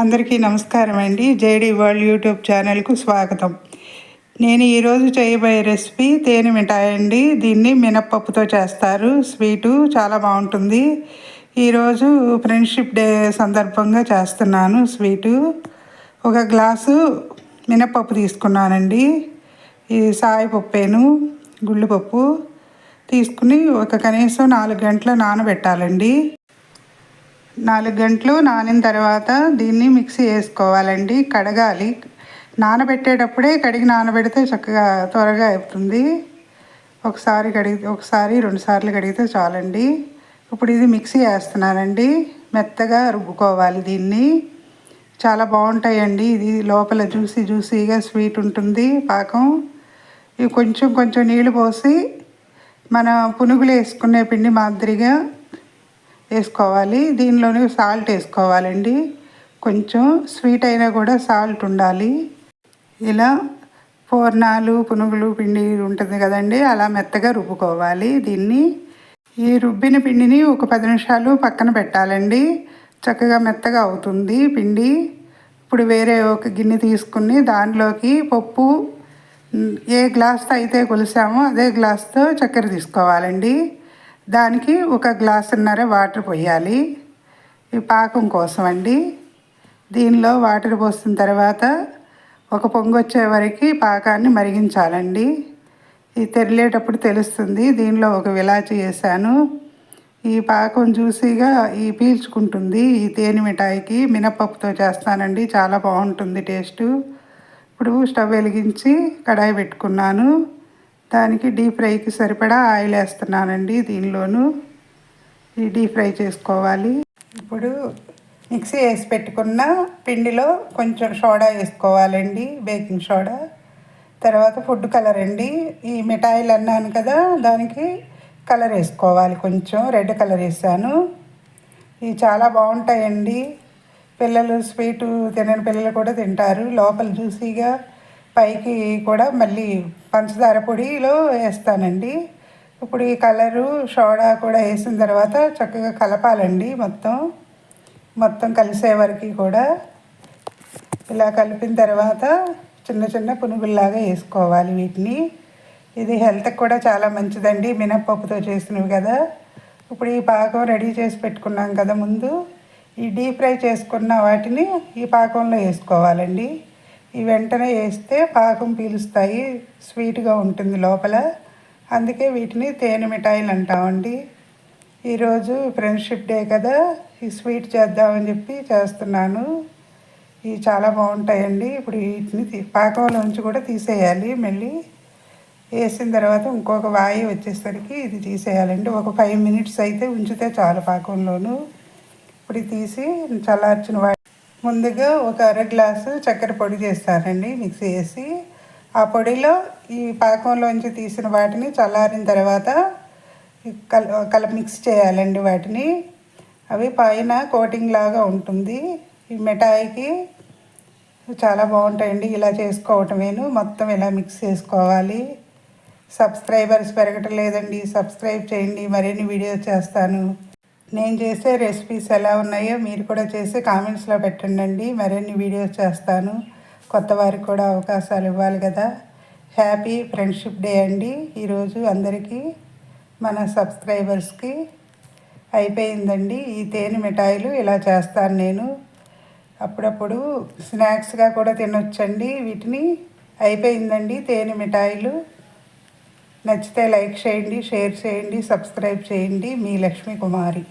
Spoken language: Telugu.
అందరికీ నమస్కారం అండి. జేడీ వరల్డ్ యూట్యూబ్ ఛానల్కు స్వాగతం. నేను ఈరోజు చేయబోయే రెసిపీ తేనె మిఠాయి అండి. దీన్ని మినప్పప్పుతో చేస్తారు. స్వీటు చాలా బాగుంటుంది. ఈరోజు ఫ్రెండ్షిప్ డే సందర్భంగా చేస్తున్నాను స్వీటు. ఒక గ్లాసు మినప్పప్పు తీసుకున్నానండి. ఈ సాయిపప్పేను గుళ్ళుపప్పు తీసుకుని ఒక కనీసం నాలుగు గంటల నానబెట్టాలండి. నాలుగు గంటలు నానిన తర్వాత దీన్ని మిక్సీ వేసుకోవాలండి కడగాలి. నానబెట్టేటప్పుడే కడిగి నానబెడితే చక్కగా త్వరగా అవుతుంది ఒకసారి కడిగి ఒకసారి రెండు సార్లు కడిగితే చాలండి. ఇప్పుడు ఇది మిక్సీ వేస్తున్నానండి. మెత్తగా రుబ్బుకోవాలి దీన్ని. చాలా బాగుంటాయండి. ఇది లోపల జ్యూసీ జ్యూసీగా స్వీట్ ఉంటుంది పాకం. ఇవి కొంచెం కొంచెం నీళ్ళు పోసి మన పునుగులు వేసుకునే పిండి మాదిరిగా వేసుకోవాలి. దీనిలోనే సాల్ట్ వేసుకోవాలండి. కొంచెం స్వీట్ అయినా కూడా సాల్ట్ ఉండాలి. ఇలా పూర్ణాలు పునుగులు పిండి ఉంటుంది కదండి అలా మెత్తగా రుబ్బుకోవాలి. దీన్ని ఈ రుబ్బిన పిండిని ఒక పది నిమిషాలు పక్కన పెట్టాలండి. చక్కగా మెత్తగా అవుతుంది పిండి. ఇప్పుడు వేరే ఒక గిన్నె తీసుకుని దానిలోకి పప్పు ఏ గ్లాస్తో అయితే కొలిసామో అదే గ్లాస్తో చక్కెర తీసుకోవాలండి. దానికి ఒక గ్లాసున్నర వాటర్ పోయాలి. ఈ పాకం కోసం అండి దీనిలో వాటర్ పోసిన తర్వాత ఒక పొంగు వచ్చే వరకు పాకాన్ని మరిగించాలండి. ఇది తెరిలేటప్పుడు తెలుస్తుంది దీనిలో ఒక విలాచి వేసాను ఈ పాకం జ్యూసీగా ఈ పీల్చుకుంటుంది. ఈ తేనె మిఠాయికి మినపప్పుతో చేస్తానండి. చాలా బాగుంటుంది టేస్టు. ఇప్పుడు స్టవ్ వెలిగించి కడాయి పెట్టుకున్నాను. దానికి డీప్ ఫ్రైకి సరిపడా ఆయిల్ వేస్తున్నానండి దీనిలోను. ఈ డీప్ ఫ్రై చేసుకోవాలి. ఇప్పుడు మిక్సీ వేసి పెట్టుకున్న పిండిలో కొంచెం సోడా వేసుకోవాలండి బేకింగ్ సోడా. తర్వాత ఫుడ్ కలర్ అండి. ఈ మిఠాయిలు అన్నాను కదా దానికి కలర్ వేసుకోవాలి కొంచెం. రెడ్ కలర్ వేసాను. ఇవి చాలా బాగుంటాయండి. పిల్లలు స్వీటు తినని పిల్లలు కూడా తింటారు. లోపల జ్యూసీగా పైకి కూడా మళ్ళీ పంచదార పొడిలో వేస్తానండి. ఇప్పుడు ఈ కలరు సోడా కూడా వేసిన తర్వాత చక్కగా కలపాలండి మొత్తం. మొత్తం కలిసే వరకు కూడా. ఇలా కలిపిన తర్వాత చిన్న చిన్న పునుగుల్లాగా వేసుకోవాలి వీటిని. ఇది హెల్త్కి కూడా చాలా మంచిదండి. మినప్పప్పుతో చేసినవి కదా. ఇప్పుడు ఈ పాకం రెడీ చేసి పెట్టుకున్నాం కదా ముందు. ఈ డీప్ ఫ్రై చేసుకున్న వాటిని ఈ పాకంలో వేసుకోవాలండి. ఈ వెంటనే వేస్తే పాకం పీలుస్తాయి స్వీట్గా ఉంటుంది లోపల. అందుకే వీటిని తేనె మిఠాయిలు అంటామండి. ఈరోజు ఫ్రెండ్షిప్ డే కదా ఈ స్వీట్ చేద్దామని చెప్పి చేస్తున్నాను. ఇవి చాలా బాగుంటాయండి. ఇప్పుడు వీటిని పాకంలోంచి కూడా తీసేయాలి మళ్ళీ. వేసిన తర్వాత ఇంకొక వాయి వచ్చేసరికి ఇది తీసేయాలండి. ఒక ఫైవ్ మినిట్స్ అయితే ఉంచితే చాలు పాకంలోను. ఇప్పుడు తీసి చల్లార్చిన వాయి ముందుగా ఒక అర గ్లాసు చక్కెర పొడి చేస్తానండి మిక్సీ వేసి ఆ పొడిలో ఈ పాకంలోంచి తీసిన వాటిని చల్లారిన తర్వాత కల కల మిక్స్ చేయాలండి వాటిని. అవి పైన కోటింగ్ లాగా ఉంటుంది. ఈ మిఠాయికి చాలా బాగుంటాయండి. ఇలా చేసుకోవటమేను. మొత్తం ఇలా మిక్స్ చేసుకోవాలి. సబ్స్క్రైబర్స్ పెరగటం లేదండి. సబ్స్క్రైబ్ చేయండి. మరిన్ని వీడియోస్ చేస్తాను. నేను చేసే రెసిపీస్ ఎలా ఉన్నాయో మీరు కూడా చేసి కామెంట్స్లో పెట్టండి మరిన్ని వీడియోస్ చేస్తాను. కొత్త వారికి కూడా అవకాశాలు ఇవ్వాలి కదా. హ్యాపీ ఫ్రెండ్షిప్ డే అండి. ఈరోజు అందరికీ మన సబ్స్క్రైబర్స్కి అయిపోయిందండి. ఈ తేనె మిఠాయిలు ఇలా చేస్తాను నేను. అప్పుడప్పుడు స్నాక్స్గా కూడా తినొచ్చండి. వీటిని అయిపోయిందండి తేనె మిఠాయిలు. నచ్చితే లైక్ చేయండి షేర్ చేయండి సబ్స్క్రైబ్ చేయండి. మీ లక్ష్మీ కుమారి.